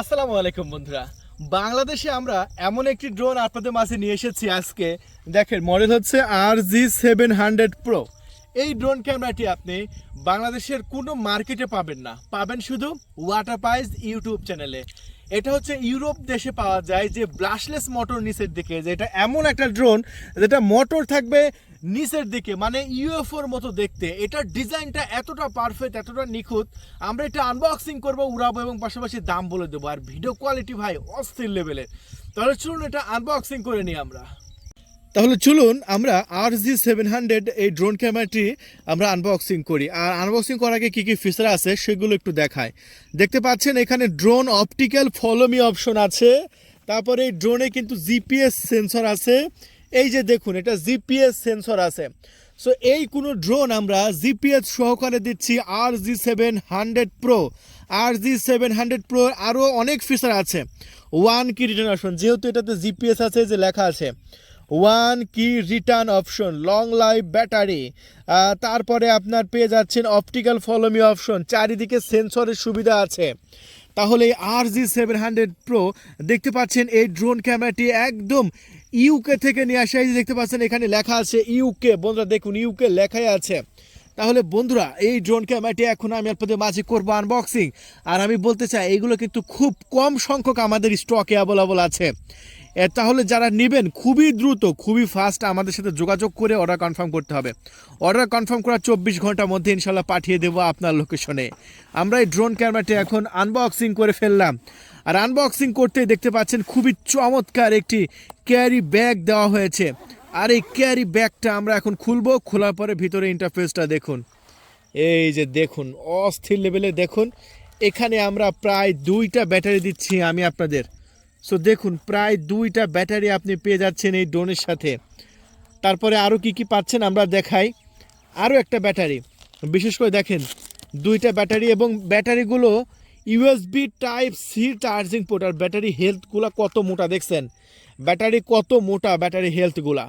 আসসালামু আলাইকুম বন্ধুরা। বাংলাদেশে আমরা এমন একটি ড্রোন আপনাদের মাঝে নিয়ে এসেছি আজকে। দেখেন মডেল হচ্ছে R G seven hundred pro এই ড্রোন ক্যামেরাটি আপনি বাংলাদেশের কোনো মার্কেটে পাবেন না। পাবেন শুধু ওয়াটার পাইজ ইউটিউব চ্যানেলে এটা হচ্ছে ইউরোপ দেশে পাওয়া যায় যে ব্লাশলেস মোটর নিচের দিকে, যেটা এমন একটা ড্রোন যেটা মোটর থাকবে নিচের দিকে মানে ইউএফওর মতো দেখতে। এটার ডিজাইনটা এতটা পারফেক্ট এতটা নিখুঁত। আমরা এটা আনবক্সিং করব, উড়াবো এবং পাশাপাশি দাম বলে দেবো। আর ভিডিও কোয়ালিটি ভাই, অস্থির লেভেলের তাহলে চলুন এটা আনবক্সিং করে নিই আমরা। তাহলে চলুন আমরা আর জি সেভেন হান্ড্রেড এই ড্রোন ক্যামেরাটি আমরা আনবক্সিং করি। আর আনবক্সিং করার আগে কী কী ফিচার আছে সেগুলো একটু দেখায় দেখতে পাচ্ছেন, এখানে ড্রোন অপটিক্যাল ফলোমি অপশন আছে। তারপরে এই ড্রোনে কিন্তু জিপিএস সেন্সর আছে। এই যে দেখুন, এটা জিপিএস সেন্সর আছে। সো এই কোনো ড্রোন আমরা জিপিএস সহকারে দিচ্ছি R G seven hundred pro R G seven hundred pro আরও অনেক ফিচার আছে। ওয়ান কি রিটার্ন অপশন যেহেতু এটাতে জিপিএস আছে যে লেখা আছে। ওয়ান কি return option long life battery তারপরে আপনার পেয়ে যাচ্ছেন অপটিক্যাল ফলোমি অপশন চারিদিকে সেন্সরের সুবিধা আছে। তাহলে R G seven hundred pro দেখতে পাচ্ছেন এই ড্রোন ক্যামেরাটি একদম ইউকে থেকে নিয়ে আসা এই দেখতে পাচ্ছেন, এখানে লেখা আছে ইউকে বন্ধুরা, দেখুন ইউকে লেখাই আছে। তাহলে বন্ধুরা, এই ড্রোন ক্যামেরাটি এখন আমি আপনাদের মাঝে করব আনবক্সিং আর আমি বলতে চাই এইগুলো কিন্তু খুব কম সংখ্যক আমাদের স্টকে অ্যাভেলেবল আছে। তাহলে যারা নেবেন, খুবই দ্রুত, খুবই ফাস্ট আমাদের সাথে যোগাযোগ করে অর্ডার কনফার্ম করতে হবে। অর্ডার কনফার্ম করার চব্বিশ ঘণ্টার মধ্যে ইনশাল্লাহ পাঠিয়ে দেবো আপনার লোকেশনে আমরা এই ড্রোন ক্যামেরাটি এখন আনবক্সিং করে ফেললাম। আর আনবক্সিং করতে দেখতে পাচ্ছেন, খুবই চমৎকার একটি ক্যারি ব্যাগ দেওয়া হয়েছে। আর এই ক্যারি ব্যাগটা আমরা এখন খুলবো, খোলার পরে ভিতরে ইন্টারফেসটা দেখুন। এই যে দেখুন, অস্থির লেভেলে দেখুন। এখানে আমরা প্রায় দুইটা ব্যাটারি দিচ্ছি আমি আপনাদের। সো দেখুন, প্রায় দুইটা ব্যাটারি আপনি পেয়ে যাচ্ছেন এই ড্রোনের সাথে। তারপরে আরও কি কি পাচ্ছেন আমরা দেখাই। আরও একটা ব্যাটারি। বিশেষ করে দেখেন, দুইটা ব্যাটারি এবং ব্যাটারিগুলো USB type C charging port আর ব্যাটারি হেলথগুলো কত মোটা দেখছেন? ব্যাটারি কত মোটা battery হেলথগুলা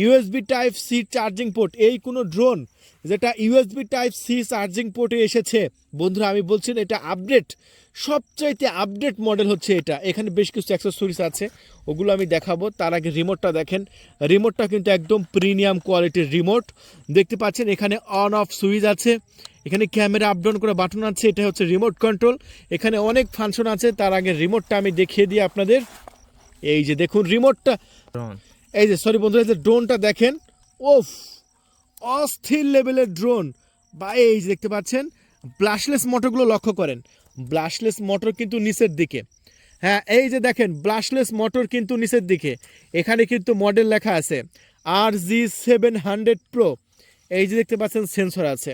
USB type C charging port এই কোনো ড্রোন যেটা ইউএসবি টাইপ সি চার্জিং পোর্টে এসেছে। বন্ধুরা, আমি বলছি এটা আপডেট সবচাইতে আপডেট মডেল হচ্ছে এটা। এখানে বেশ কিছু অ্যাক্সেসরিজ আছে ওগুলো আমি দেখাবো। তার আগে রিমোটটা দেখেন। রিমোটটা কিন্তু একদম প্রিমিয়াম কোয়ালিটির রিমোট দেখতে পাচ্ছেন এখানে অন অফ সুইচ আছে। এখানে ক্যামেরা আপ ডাউন করা বাটন আছে। এটা হচ্ছে রিমোট কন্ট্রোল এখানে অনেক ফাংশন আছে। তার আগে রিমোটটা আমি দেখিয়ে দিই আপনাদের। এই যে দেখুন রিমোটটা এই যে সরি বন্ধুরা এই যে ড্রোনটা দেখেন। ওফ! অস্থির লেভেলের ড্রোন বা এই যে দেখতে পাচ্ছেন ব্লাশলেস মোটরগুলো লক্ষ্য করেন। ব্লাশলেস মোটর কিন্তু নিচের দিকে। হ্যাঁ এই যে দেখেন, ব্লাশলেস মোটর কিন্তু নিচের দিকে। এখানে কিন্তু মডেল লেখা আছে R G seven hundred pro এই যে দেখতে পাচ্ছেন, সেন্সর আছে।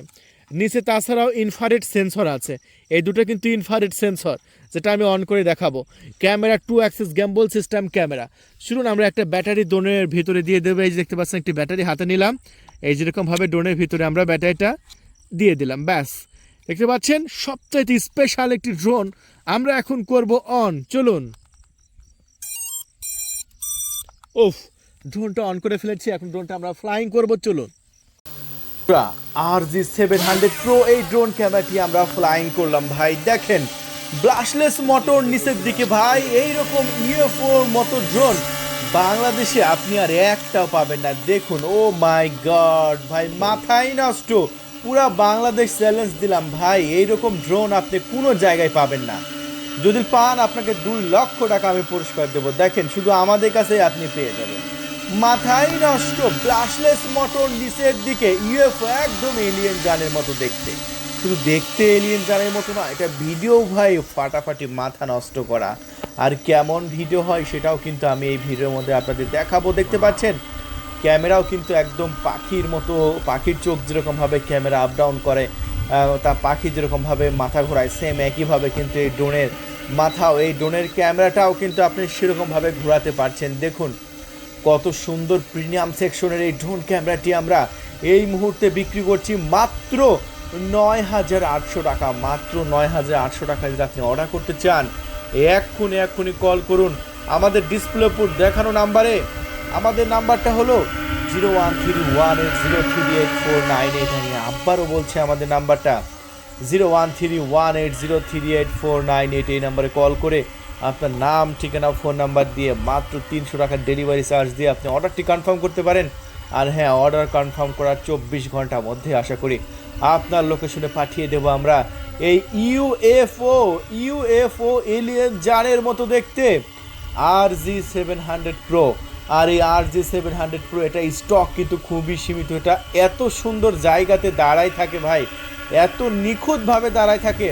নিচে তাছাড়াও ইনফারেট সেন্সর আছে। এই দুটো কিন্তু ইনফারেট সেন্সর, যেটা আমি অন করে দেখাবো। Camera two axis gimbal system camera. শুনুন, আমরা একটা ব্যাটারি ড্রোনের ভিতরে দিয়ে দেবো। এই যে দেখতে পাচ্ছেন, একটি ব্যাটারি হাতে নিলাম। এই যেরকমভাবে ড্রোনের ভিতরে আমরা ব্যাটারিটা দিয়ে দিলাম, ব্যাস। দেখতে পাচ্ছেন? সবচাইতে স্পেশাল একটি ড্রোন আমরা এখন করব অন চলুন। ওফ ড্রোনটা অন করে ফেলেছি, এখন ড্রোনটা আমরা ফ্লাইং করব, চলুন। R G seven hundred pro এই ড্রোন ক্যামেরাটি আমরা ফ্লাইং করলাম, ভাই। দেখেন ব্লাশলেস মোটর নিচের দিকে, ভাই। এইরকম ইউএফওর মতো ড্রোন বাংলাদেশে আপনি আর একটাও পাবেন না। দেখুন ও মাই গড ভাই মাথাই নষ্ট। পুরা বাংলাদেশ চ্যালেঞ্জ দিলাম, ভাই। এইরকম ড্রোন আপনি কোনো জায়গায় পাবেন না। যদি পান, আপনাকে দুই লক্ষ টাকা আমি পুরস্কার দেবো। দেখেন, শুধু আমাদের কাছেই আপনি পেয়ে যাবেন। মাথায় নষ্ট ব্লাশলেস মোটর নিচের দিকে ইউএফও একদম এলিয়েন গানের মতো দেখতে। শুধু দেখতে এলিয়েন গানের মতো না, এটা ভিডিও ভাই, ফাটাফাটি মাথা নষ্ট করা। আর কেমন ভিডিও হয় সেটাও কিন্তু আমি এই ভিডিওর মধ্যে আপনাদের দেখাবো, দেখতে পাচ্ছেন? ক্যামেরাও কিন্তু একদম পাখির মতো, পাখির চোখ যেরকমভাবে ক্যামেরা আপ ডাউন করে তা পাখি যেরকমভাবে মাথা ঘোরায় সেম একইভাবে কিন্তু এই ড্রোনের মাথাও, এই ড্রোনের ক্যামেরাটাও কিন্তু আপনি সেরকমভাবে ঘোরাতে পারছেন। দেখুন, কত সুন্দর প্রিমিয়াম সেকশনের এই ড্রোন ক্যামেরাটি আমরা এই মুহূর্তে বিক্রি করছি মাত্র নয় হাজার আটশো টাকা, মাত্র নয় হাজার আটশো টাকা যদি আপনি অর্ডার করতে চান, এক্ষুনি এক্ষুনি কল করুন। আমাদের ডিসপ্লে উপর দেখানো নাম্বারে আমাদের নাম্বারটা হলো zero one three one eight zero three eight four nine eight. আমি আবারও বলছি আমাদের নাম্বারটা। Zero one three one eight zero three eight four nine eight এই নাম্বারে কল করে আপনার নাম, ঠিকানা, ফোন নাম্বার দিয়ে মাত্র তিনশো টাকার ডেলিভারি চার্জ দিয়ে আপনি অর্ডারটি কনফার্ম করতে পারেন। আর হ্যাঁ অর্ডার কনফার্ম করার চব্বিশ ঘণ্টার মধ্যে আশা করি আপনার লোকেশনে পাঠিয়ে দেবো আমরা এই ইউএফও ইউএফও এলিয়েন জানের মতো দেখতে। R G seven hundred pro. আর এই R J seven hundred pro এটা স্টক কিন্তু খুবই সীমিত। এটা এত সুন্দর জায়গাতে দাঁড়ায় থাকে ভাই। এত নিখুঁতভাবে দাঁড়ায় থাকে।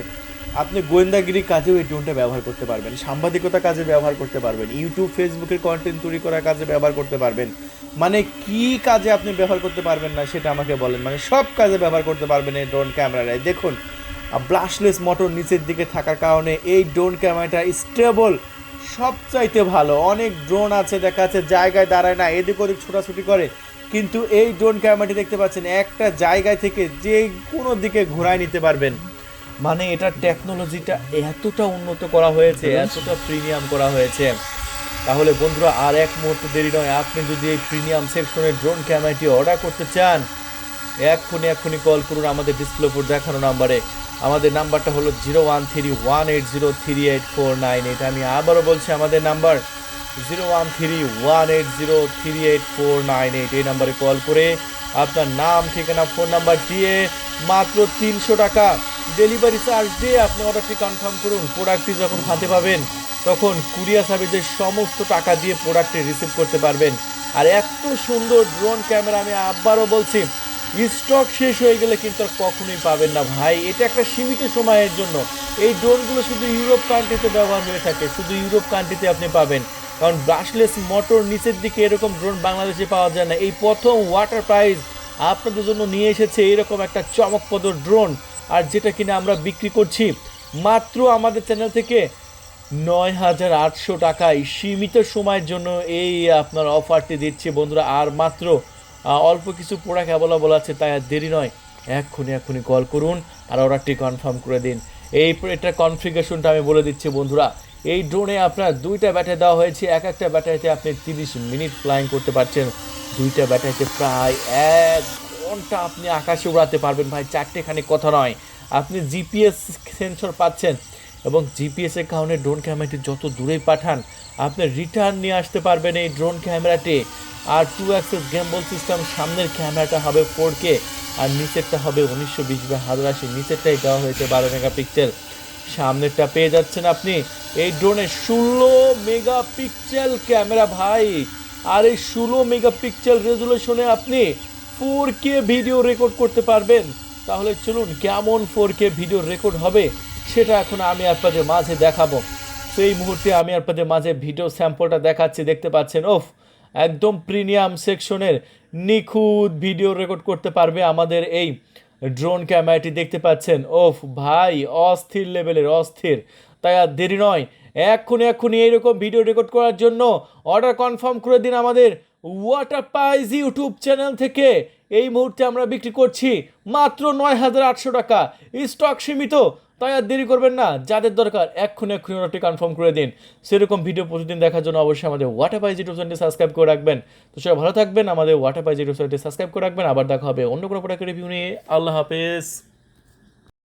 আপনি গোয়েন্দাগিরি কাজেও এই ড্রোনটা ব্যবহার করতে পারবেন। সাংবাদিকতা কাজে ব্যবহার করতে পারবেন। ইউটিউব ফেসবুকের কন্টেন্ট তৈরি করার কাজে ব্যবহার করতে পারবেন। মানে কি কাজে আপনি ব্যবহার করতে পারবেন না, সেটা আমাকে বলেন। মানে সব কাজে ব্যবহার করতে পারবেন এই ড্রোন ক্যামেরায় দেখুন ব্লাশলেস মোটর নিচের দিকে থাকার কারণে এই ড্রোন ক্যামেরাটা স্টেবল সবচাইতে ভালো। অনেক ড্রোন আছে দেখা যাচ্ছে জায়গায় দাঁড়ায় না এদিক ওদিক ছোটাছুটি করে। কিন্তু এই ড্রোন ক্যামেরাটি দেখতে পাচ্ছেন একটা জায়গায় থেকে যে কোনো দিকে ঘোরায় নিতে পারবেন। মানে এটা টেকনোলজিটা এতটা উন্নত করা হয়েছে এতটা প্রিমিয়াম করা হয়েছে। তাহলে বন্ধুরা আর এক মুহূর্ত দেরি নয় আপনি যদি এই প্রিমিয়াম সেকশনের ড্রোন ক্যামেরাটি অর্ডার করতে চান এক্ষুনি এক্ষুনি কল করুন আমাদের ডিসপ্লে উপর দেখানো নাম্বারে আমাদের নাম্বারটা হলো zero one three one eight zero three eight four nine eight. আমি আবারও বলছি, আমাদের number zero one three one eight zero three eight four nine eight. এই নাম্বারে কল করে আপনার নাম, ঠিকানা, ফোন নাম্বার দিয়ে মাত্র তিনশো টাকা ডেলিভারি চার্জ দিয়ে আপনি অর্ডারটি কনফার্ম করুন। প্রোডাক্টটি যখন হাতে পাবেন, তখন কুরিয়ার সার্ভিসের সমস্ত টাকা দিয়ে প্রোডাক্টটি রিসিভ করতে পারবেন। আর এত সুন্দর ড্রোন ক্যামেরা আমি আবারও বলছি স্টক শেষ হয়ে গেলে কিন্তু আর কখনোই পাবেন না ভাই। এটা একটা সীমিত সময়ের জন্য। এই ড্রোনগুলো শুধু ইউরোপ কান্ট্রিতে ব্যবহার হয়ে থাকে। শুধু ইউরোপ কান্ট্রিতে আপনি পাবেন। কারণ ব্রাশলেস মোটর নিচের দিকে এরকম ড্রোন বাংলাদেশে পাওয়া যায় না। এই প্রথম ওয়াটার প্রাইজ আপনাদের জন্য নিয়ে এসেছে এরকম একটা চমকপ্রদ ড্রোন আর যেটা কিনা আমরা বিক্রি করছি মাত্র আমাদের চ্যানেল থেকে নয় হাজার আটশো টাকায়। সীমিত সময়ের জন্য এই আপনার অফারটি দিচ্ছে বন্ধুরা। আর মাত্র অল্প কিছু প্রোডাক্ট অ্যাভেলেবল আছে, তাই আর দেরি নয়। এক্ষুনি এক্ষুনি কল করুন আর অর্ডারটি কনফার্ম করে দিন। এই এটার কনফিগারেশনটা আমি বলে দিচ্ছি, বন্ধুরা। এই ড্রোনে আপনার দুইটা ব্যাটারি দেওয়া হয়েছে। এক একটা ব্যাটারিতে আপনি তিরিশ মিনিট ফ্লাইং করতে পারছেন। দুইটা ব্যাটারিতে প্রায় এক ঘণ্টা আপনি আকাশে উড়াতে পারবেন। ভাই চারটেখানি কথা নয়। আপনি জিপিএস সেন্সর পাচ্ছেন এবং জিপিএসের কারণে ড্রোন ক্যামেরাটি যত দূরেই পাঠান, আপনি রিটার্ন নিয়ে আসতে পারবেন এই ড্রোন ক্যামেরাটি আর টু অ্যাক্সেস গেমবল সিস্টেম সামনের ক্যামেরাটা হবে ফোর কে আর নিচেরটা হবে উনিশশো বিশ বা হাজার আশি। নিচেরটাই দেওয়া হয়েছে বারো মেগা মেগাপিক্সেল সামনেরটা পেয়ে যাচ্ছেন আপনি। এই ড্রোনে ষোলো মেগা মেগাপিক্সেল ক্যামেরা ভাই। আর এই ষোলো মেগাপিক্সেল রেজুলেশনে আপনি ফোর কে ভিডিও রেকর্ড করতে পারবেন। তাহলে চলুন কেমন ফোর কে ভিডিও রেকর্ড হবে সেটা এখন আমি আপনাদের মাঝে দেখাবো। তো এই মুহূর্তে আমি আপনাদের মাঝে ভিডিও স্যাম্পলটা দেখাচ্ছি, দেখতে পাচ্ছেন? ওফ! একদম প্রিমিয়াম সেকশনের নিখুঁত ভিডিও রেকর্ড করতে পারবে আমাদের এই ড্রোন ক্যামেরাটি দেখতে পাচ্ছেন। ওফ ভাই, অস্থির লেভেলের, অস্থির। তাই আর দেরি নয়, এক্ষুনি এক্ষুনি এইরকম ভিডিও রেকর্ড করার জন্য অর্ডার কনফার্ম করে দিন আমাদের ওয়াটার পাইজ ইউটিউব চ্যানেল থেকে। এই মুহূর্তে আমরা বিক্রি করছি মাত্র নয় হাজার আটশো টাকা। স্টক সীমিত তাই আর দেরি করবেন না, যাদের দরকার এক্ষুনি এক্ষুনি অর্ডারটি কনফার্ম করে দিন। সেরকম ভিডিও প্রতিদিন দেখার জন্য অবশ্যই আমাদের ওয়াটার পাইজ ইউটিউব চ্যানেলটি সাবস্ক্রাইব করে রাখবেন। তো সবাই ভালো থাকবেন, আমাদের ওয়াটার পাইজ ইউটিউব চ্যানেলটি সাবস্ক্রাইব করে রাখবেন। আবার দেখা হবে অন্য কোনো প্রোডাক্টের রিভিউ নিয়ে। আল্লাহ হাফেজ।